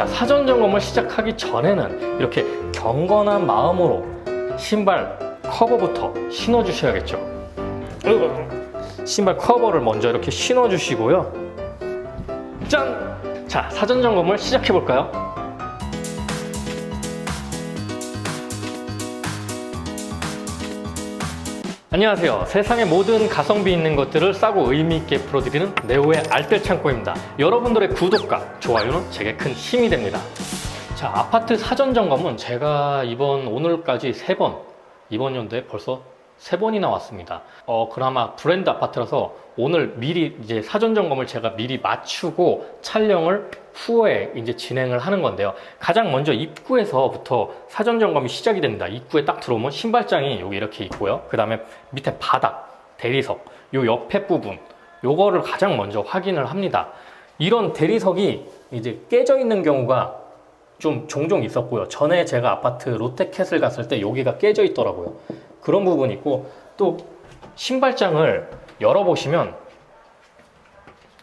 자, 사전 점검을 시작하기 전에는 이렇게 경건한 마음으로 신발 커버부터 신어 주셔야겠죠. 신발 커버를 먼저 이렇게 신어 주시고요. 짠! 자, 사전 점검을 시작해 볼까요? 안녕하세요. 세상의 모든 가성비 있는 것들을 싸고 의미 있게 풀어드리는 네오의 알뜰 창고입니다. 여러분들의 구독과 좋아요는 제게 큰 힘이 됩니다. 자, 아파트 사전 점검은 제가 이번 오늘까지 세 번, 이번 연도에 벌써 세 번이나 왔습니다. 어, 그나마 브랜드 아파트라서 오늘 미리 이제 사전 점검을 제가 미리 맞추고 촬영을 후에 이제 진행을 하는 건데요. 가장 먼저 입구에서부터 사전 점검이 시작이 됩니다. 입구에 딱 들어오면 신발장이 여기 이렇게 있고요. 그 다음에 밑에 바닥, 대리석, 요 옆에 부분, 요거를 가장 먼저 확인을 합니다. 이런 대리석이 이제 깨져 있는 경우가 좀 종종 있었고요. 전에 제가 아파트 롯데캐슬 갔을 때 여기가 깨져 있더라고요. 그런 부분이 있고 또 신발장을 열어보시면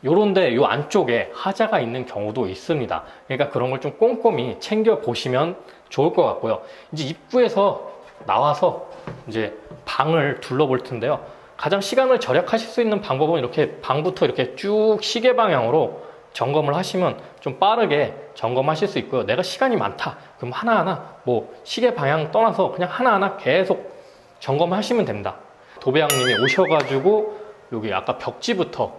요런데 요 안쪽에 하자가 있는 경우도 있습니다. 그러니까 그런 걸 좀 꼼꼼히 챙겨 보시면 좋을 것 같고요. 이제 입구에서 나와서 이제 방을 둘러볼 텐데요. 가장 시간을 절약하실 수 있는 방법은 이렇게 방부터 이렇게 쭉 시계 방향으로 점검을 하시면 좀 빠르게 점검하실 수 있고요. 내가 시간이 많다. 그럼 하나하나 뭐 시계 방향 떠나서 그냥 하나하나 계속 점검하시면 됩니다. 도배왕님이 오셔가지고 여기 아까 벽지부터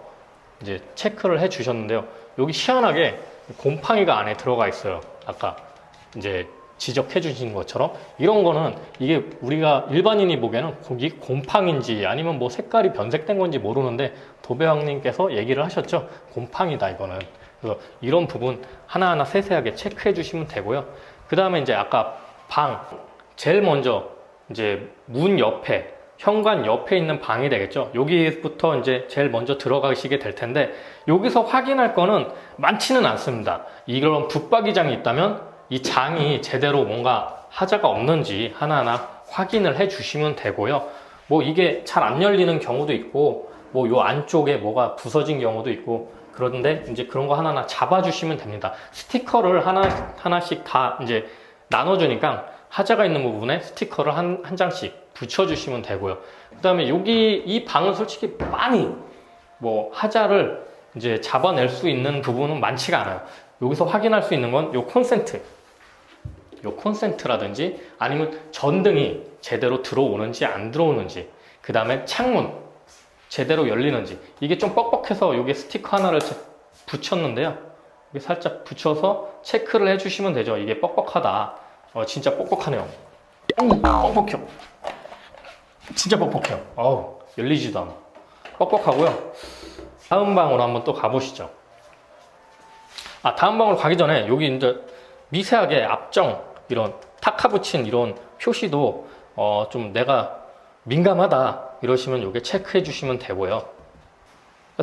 이제 체크를 해 주셨는데요. 여기 희한하게 곰팡이가 안에 들어가 있어요. 아까 이제 지적해 주신 것처럼 이런 거는 이게 우리가 일반인이 보기에는 거기 곰팡인지 아니면 뭐 색깔이 변색된 건지 모르는데 도배왕님께서 얘기를 하셨죠. 곰팡이다 이거는. 그래서 이런 부분 하나하나 세세하게 체크해 주시면 되고요. 그 다음에 이제 아까 방 제일 먼저 이제 문 옆에 현관 옆에 있는 방이 되겠죠. 여기부터 이제 제일 먼저 들어가시게 될 텐데 여기서 확인할 거는 많지는 않습니다. 이런 붙박이장이 있다면 이 장이 제대로 뭔가 하자가 없는지 하나하나 확인을 해 주시면 되고요. 뭐 이게 잘 안 열리는 경우도 있고 뭐 요 안쪽에 뭐가 부서진 경우도 있고 그런데 이제 그런 거 하나하나 잡아 주시면 됩니다. 스티커를 하나 하나씩 다 이제 나눠 주니까 하자가 있는 부분에 스티커를 한, 한 장씩 붙여주시면 되고요. 그 다음에 여기 이 방은 솔직히 많이 뭐 하자를 이제 잡아낼 수 있는 부분은 많지가 않아요. 여기서 확인할 수 있는 건 요 콘센트. 요 콘센트라든지 아니면 전등이 제대로 들어오는지 안 들어오는지 그 다음에 창문 제대로 열리는지 이게 좀 뻑뻑해서 여기 스티커 하나를 제- 붙였는데요. 이게 살짝 붙여서 체크를 해주시면 되죠. 이게 뻑뻑하다. 어, 진짜 뻑뻑하네요. 음, 뻑뻑해요. 진짜 뻑뻑해요. 어우, 열리지도 않아. 뻑뻑하고요. 다음 방으로 한번 또 가보시죠. 아, 다음 방으로 가기 전에 여기 이제 미세하게 앞정 이런 타카 붙인 이런 표시도 어, 좀 내가 민감하다 이러시면 요게 체크해 주시면 되고요.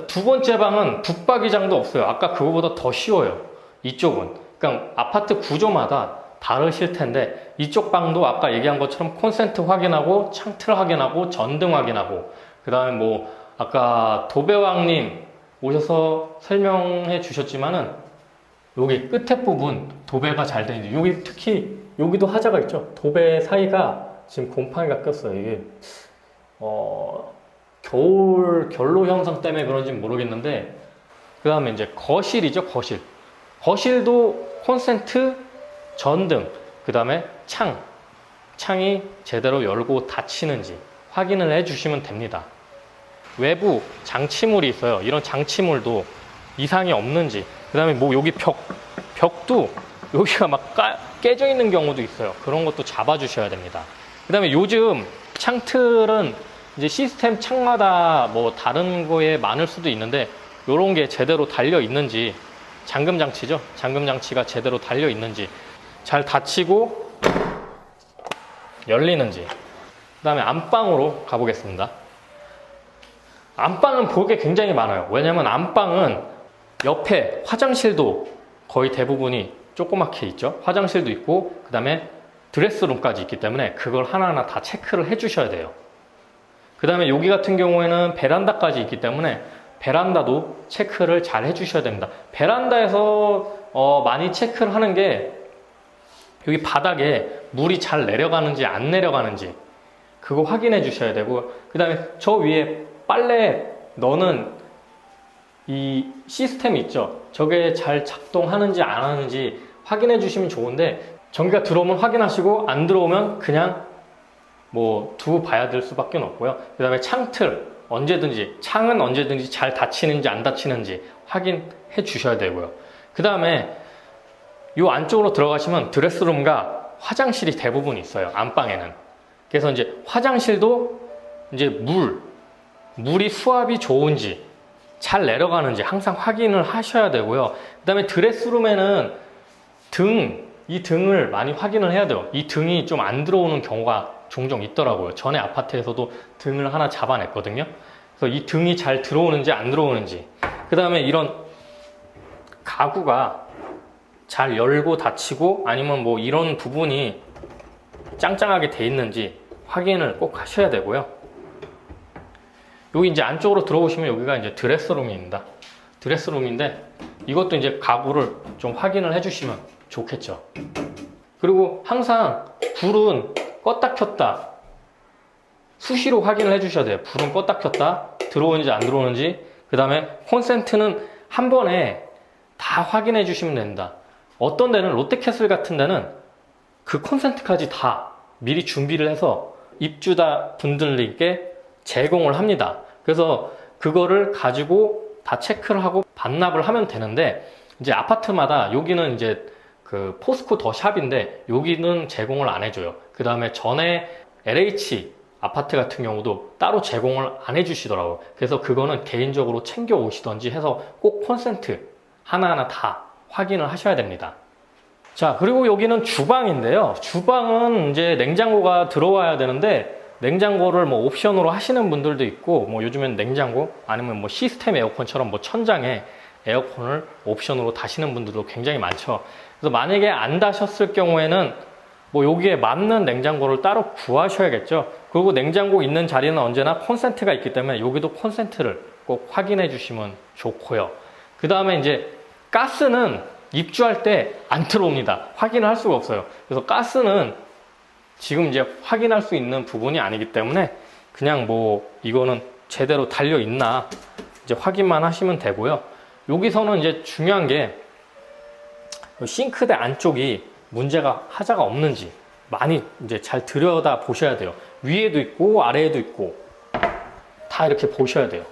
두 번째 방은 붙박이장도 없어요. 아까 그거보다 더 쉬워요. 이쪽은. 그러니까 아파트 구조마다 다르실 텐데 이쪽 방도 아까 얘기한 것처럼 콘센트 확인하고 창틀 확인하고 전등 확인하고 그 다음에 뭐 아까 도배왕님 오셔서 설명해 주셨지만은 여기 끝에 부분 도배가 잘 되는지 여기 특히 여기도 하자가 있죠. 도배 사이가 지금 곰팡이가 꼈어요. 이게 어 겨울 결로 현상 때문에 그런지 모르겠는데 그 다음에 이제 거실이죠 거실 거실도 콘센트 전등 그 다음에 창. 창이 제대로 열고 닫히는지 확인을 해 주시면 됩니다. 외부 장치물이 있어요. 이런 장치물도 이상이 없는지 그 다음에 뭐 여기 벽 벽도 여기가 막 까- 깨져 있는 경우도 있어요. 그런 것도 잡아 주셔야 됩니다. 그 다음에 요즘 창틀은 이제 시스템 창마다 뭐 다른 거에 많을 수도 있는데 이런 게 제대로 달려 있는지 잠금 장치죠. 잠금 장치가 제대로 달려 있는지 잘 닫히고 열리는지. 그 다음에 안방으로 가보겠습니다. 안방은 볼 게 굉장히 많아요. 왜냐면 안방은 옆에 화장실도 거의 대부분이 조그맣게 있죠. 화장실도 있고 그 다음에 드레스룸까지 있기 때문에 그걸 하나하나 다 체크를 해 주셔야 돼요. 그 다음에 여기 같은 경우에는 베란다까지 있기 때문에 베란다도 체크를 잘 해주셔야 됩니다. 베란다에서 어, 많이 체크를 하는 게 여기 바닥에 물이 잘 내려가는지 안 내려가는지 그거 확인해 주셔야 되고 그 다음에 저 위에 빨래 넣는 이 시스템 있죠? 저게 잘 작동하는지 안 하는지 확인해 주시면 좋은데 전기가 들어오면 확인하시고 안 들어오면 그냥 뭐 두고 봐야 될 수밖에 없고요. 그 다음에 창틀 언제든지 창은 언제든지 잘 닫히는지 안 닫히는지 확인해 주셔야 되고요. 그 다음에 이 안쪽으로 들어가시면 드레스룸과 화장실이 대부분 있어요. 안방에는. 그래서 이제 화장실도 이제 물, 물이 수압이 좋은지 잘 내려가는지 항상 확인을 하셔야 되고요. 그 다음에 드레스룸에는 등, 이 등을 많이 확인을 해야 돼요. 이 등이 좀 안 들어오는 경우가 종종 있더라고요. 전에 아파트에서도 등을 하나 잡아냈거든요. 그래서 이 등이 잘 들어오는지 안 들어오는지. 그 다음에 이런 가구가 잘 열고 닫히고 아니면 뭐 이런 부분이 짱짱하게 돼 있는지 확인을 꼭 하셔야 되고요. 여기 이제 안쪽으로 들어오시면 여기가 이제 드레스룸입니다. 드레스룸인데 이것도 이제 가구를 좀 확인을 해주시면 좋겠죠. 그리고 항상 불은 껐다 켰다 수시로 확인을 해주셔야 돼요. 불은 껐다 켰다 들어오는지 안 들어오는지 그 다음에 콘센트는 한 번에 다 확인해 주시면 된다. 어떤 데는 롯데캐슬 같은 데는 그 콘센트까지 다 미리 준비를 해서 입주자 분들께 제공을 합니다. 그래서 그거를 가지고 다 체크를 하고 반납을 하면 되는데 이제 아파트마다 여기는 이제 그 포스코 더 샵인데 여기는 제공을 안 해줘요. 그 다음에 전에 LH 아파트 같은 경우도 따로 제공을 안 해주시더라고요. 그래서 그거는 개인적으로 챙겨 오시던지 해서 꼭 콘센트 하나하나 다 확인을 하셔야 됩니다. 자, 그리고 여기는 주방인데요. 주방은 이제 냉장고가 들어와야 되는데 냉장고를 뭐 옵션으로 하시는 분들도 있고 뭐 요즘엔 냉장고 아니면 뭐 시스템 에어컨처럼 뭐 천장에 에어컨을 옵션으로 다시는 분들도 굉장히 많죠. 그래서 만약에 안 다셨을 경우에는 뭐 여기에 맞는 냉장고를 따로 구하셔야겠죠. 그리고 냉장고 있는 자리는 언제나 콘센트가 있기 때문에 여기도 콘센트를 꼭 확인해 주시면 좋고요. 그 다음에 이제 가스는 입주할 때 안 들어옵니다. 확인을 할 수가 없어요. 그래서 가스는 지금 이제 확인할 수 있는 부분이 아니기 때문에 그냥 뭐 이거는 제대로 달려 있나 이제 확인만 하시면 되고요. 여기서는 이제 중요한 게 싱크대 안쪽이 문제가 하자가 없는지 많이 이제 잘 들여다 보셔야 돼요. 위에도 있고 아래에도 있고 다 이렇게 보셔야 돼요.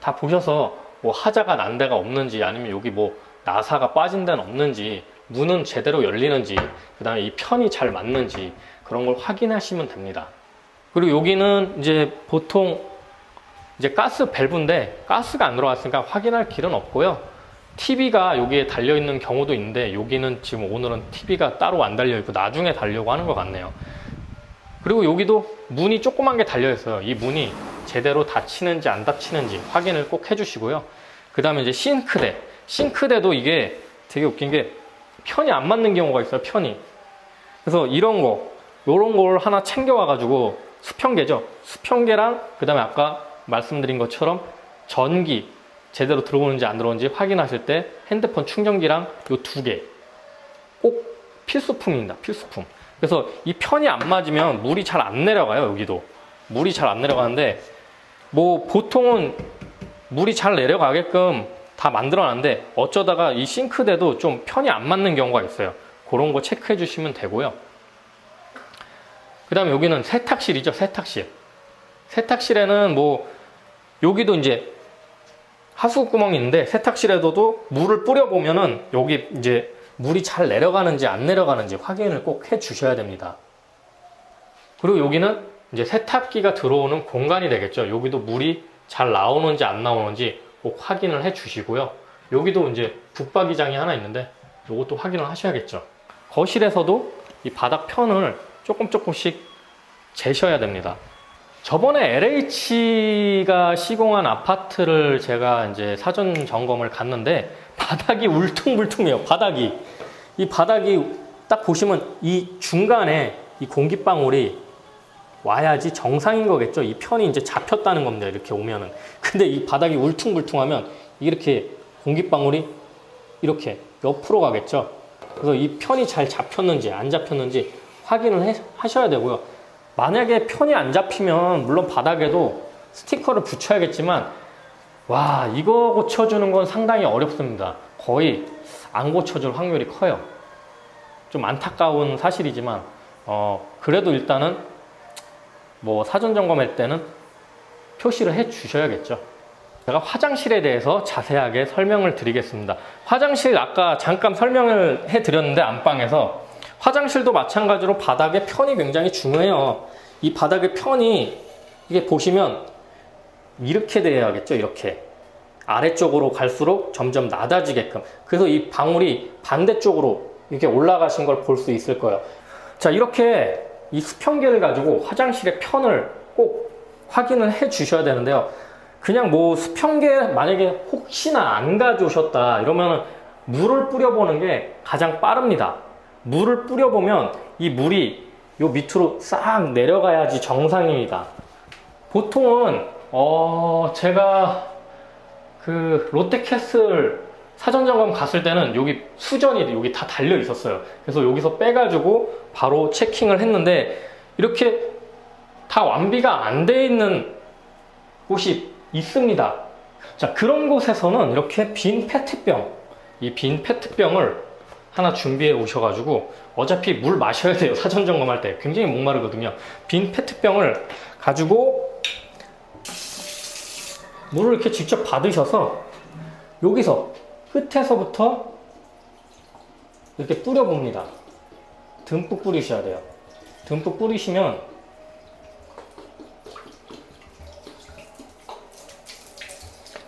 다 보셔서 뭐 하자가 난 데가 없는지 아니면 여기 뭐 나사가 빠진 데는 없는지 문은 제대로 열리는지 그 다음에 이 편이 잘 맞는지 그런 걸 확인하시면 됩니다. 그리고 여기는 이제 보통 이제 가스 밸브인데 가스가 안 들어갔으니까 확인할 길은 없고요. TV가 여기에 달려 있는 경우도 있는데 여기는 지금 오늘은 TV가 따로 안 달려 있고 나중에 달려고 하는 것 같네요. 그리고 여기도 문이 조그만 게 달려 있어요. 이 문이 제대로 닫히는지 안 닫히는지 확인을 꼭 해주시고요. 그 다음에 이제 싱크대. 싱크대도 이게 되게 웃긴 게 편이 안 맞는 경우가 있어요. 편이. 그래서 이런 거, 요런 걸 하나 챙겨와가지고 수평계죠. 수평계랑 그 다음에 아까 말씀드린 것처럼 전기 제대로 들어오는지 안 들어오는지 확인하실 때 핸드폰 충전기랑 요 두 개 꼭 필수품입니다. 필수품. 그래서 이 편이 안 맞으면 물이 잘 안 내려가요. 여기도 물이 잘 안 내려가는데 뭐 보통은 물이 잘 내려가게끔 다 만들어놨는데 어쩌다가 이 싱크대도 좀 편이 안 맞는 경우가 있어요. 그런 거 체크해 주시면 되고요. 그 다음에 여기는 세탁실이죠. 세탁실. 세탁실에는 뭐 여기도 이제 하수 구멍이 있는데 세탁실에도 물을 뿌려 보면은 여기 이제 물이 잘 내려가는지 안 내려가는지 확인을 꼭 해 주셔야 됩니다. 그리고 여기는 이제 세탁기가 들어오는 공간이 되겠죠. 여기도 물이 잘 나오는지 안 나오는지 꼭 확인을 해 주시고요. 여기도 이제 북박이장이 하나 있는데 이것도 확인을 하셔야겠죠. 거실에서도 이 바닥 편을 조금 조금씩 재셔야 됩니다. 저번에 LH가 시공한 아파트를 제가 이제 사전 점검을 갔는데 바닥이 울퉁불퉁해요. 바닥이 이 바닥이 딱 보시면 이 중간에 이 공기방울이 와야지 정상인 거겠죠. 이 편이 이제 잡혔다는 겁니다. 이렇게 오면은. 근데 이 바닥이 울퉁불퉁하면 이렇게 공기방울이 이렇게 옆으로 가겠죠. 그래서 이 편이 잘 잡혔는지 안 잡혔는지 확인을 해- 하셔야 되고요. 만약에 편이 안 잡히면 물론 바닥에도 스티커를 붙여야겠지만 와 이거 고쳐주는 건 상당히 어렵습니다. 거의 안 고쳐줄 확률이 커요. 좀 안타까운 사실이지만 어, 그래도 일단은 뭐 사전 점검할 때는 표시를 해 주셔야겠죠. 제가 화장실에 대해서 자세하게 설명을 드리겠습니다. 화장실 아까 잠깐 설명을 해 드렸는데 안방에서 화장실도 마찬가지로 바닥의 편이 굉장히 중요해요. 이 바닥의 편이 이게 보시면 이렇게 돼야겠죠. 이렇게 아래쪽으로 갈수록 점점 낮아지게끔. 그래서 이 방울이 반대쪽으로 이렇게 올라가신 걸 볼 수 있을 거예요. 자, 이렇게 이 수평계를 가지고 화장실의 편을 꼭 확인을 해 주셔야 되는데요. 그냥 뭐 수평계 만약에 혹시나 안 가져오셨다 이러면 물을 뿌려보는 게 가장 빠릅니다. 물을 뿌려보면 이 물이 요 밑으로 싹 내려가야지 정상입니다. 보통은 어 제가 그 롯데캐슬 사전 점검 갔을 때는 여기 수전이 여기 다 달려 있었어요. 그래서 여기서 빼가지고 바로 체킹을 했는데 이렇게 다 완비가 안 돼 있는 곳이 있습니다. 자 그런 곳에서는 이렇게 빈 페트병, 이 빈 페트병을 하나 준비해 오셔가지고 어차피 물 마셔야 돼요. 사전 점검할 때 굉장히 목마르거든요. 빈 페트병을 가지고 물을 이렇게 직접 받으셔서 여기서 끝에서부터 이렇게 뿌려봅니다. 듬뿍 뿌리셔야 돼요. 듬뿍 뿌리시면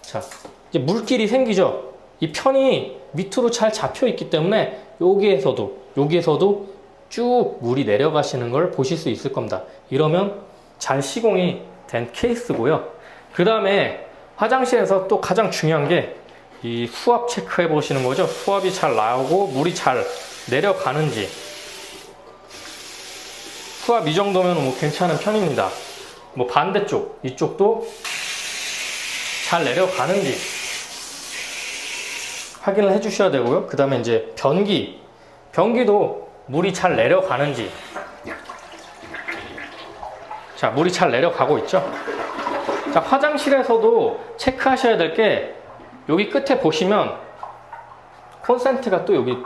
자 이제 물길이 생기죠. 이 편이 밑으로 잘 잡혀 있기 때문에 여기에서도 여기에서도 쭉 물이 내려가시는 걸 보실 수 있을 겁니다. 이러면 잘 시공이 된 케이스고요. 그 다음에 화장실에서 또 가장 중요한 게 이 수압 체크해 보시는 거죠. 수압이 잘 나오고 물이 잘 내려가는지. 수압 이 정도면 뭐 괜찮은 편입니다. 뭐 반대쪽, 이쪽도 잘 내려가는지 확인을 해 주셔야 되고요. 그 다음에 이제 변기. 변기도 물이 잘 내려가는지. 자, 물이 잘 내려가고 있죠. 자, 화장실에서도 체크하셔야 될게 여기 끝에 보시면 콘센트가 또 여기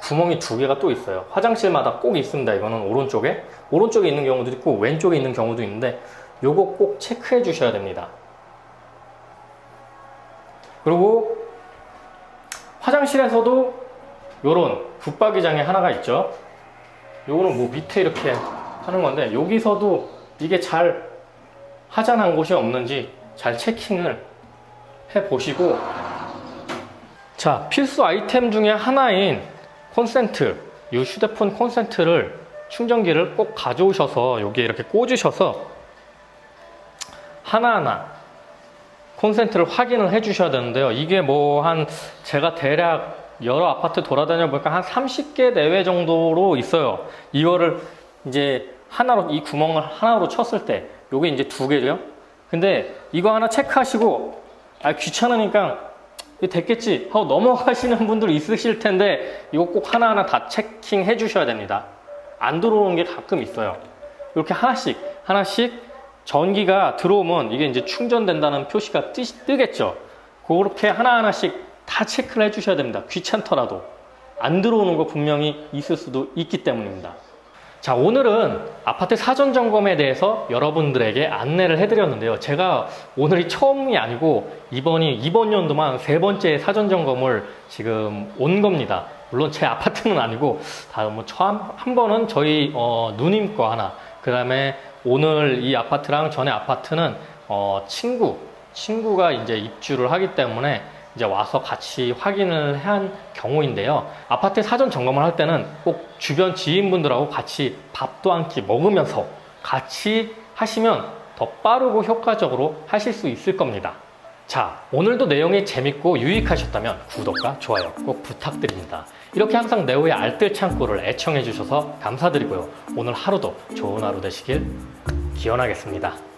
구멍이 두 개가 또 있어요. 화장실마다 꼭 있습니다. 이거는 오른쪽에. 오른쪽에 있는 경우도 있고 왼쪽에 있는 경우도 있는데 요거 꼭 체크해 주셔야 됩니다. 그리고 화장실에서도 요런 붙박이장이 하나가 있죠. 요거는 뭐 밑에 이렇게 하는 건데 여기서도 이게 잘 하잔한 곳이 없는지 잘 체킹을 해 보시고. 자 필수 아이템 중에 하나인 콘센트 이 휴대폰 콘센트를 충전기를 꼭 가져오셔서 여기에 이렇게 꽂으셔서 하나하나 콘센트를 확인을 해 주셔야 되는데요. 이게 뭐 한 제가 대략 여러 아파트 돌아다녀 보니까 한 30개 내외 정도로 있어요. 이거를 이제 하나로 이 구멍을 하나로 쳤을 때 요게 이제 두 개죠. 근데 이거 하나 체크하시고 아 귀찮으니까 됐겠지 하고 넘어가시는 분들 있으실 텐데 이거 꼭 하나하나 다 체킹해 주셔야 됩니다. 안 들어오는 게 가끔 있어요. 이렇게 하나씩 하나씩 전기가 들어오면 이게 이제 충전된다는 표시가 뜨, 뜨겠죠. 그렇게 하나하나씩 다 체크를 해 주셔야 됩니다. 귀찮더라도. 안 들어오는 거 분명히 있을 수도 있기 때문입니다 자, 오늘은 아파트 사전 점검에 대해서 여러분들에게 안내를 해드렸는데요. 제가 오늘이 처음이 아니고 이번이 이번 연도만 세 번째 사전 점검을 지금 온 겁니다. 물론 제 아파트는 아니고 다음 처음 한 번은 저희 어, 누님 거 하나, 그 다음에 오늘 이 아파트랑 전에 아파트는 어, 친구 친구가 이제 입주를 하기 때문에 이제 와서 같이 확인을 한 경우인데요. 아파트 사전 점검을 할 때는 꼭 주변 지인분들하고 같이 밥도 한 끼 먹으면서 같이 하시면 더 빠르고 효과적으로 하실 수 있을 겁니다. 자, 오늘도 내용이 재밌고 유익하셨다면 구독과 좋아요 꼭 부탁드립니다. 이렇게 항상 네오의 알뜰 창고를 애청해 주셔서 감사드리고요. 오늘 하루도 좋은 하루 되시길 기원하겠습니다.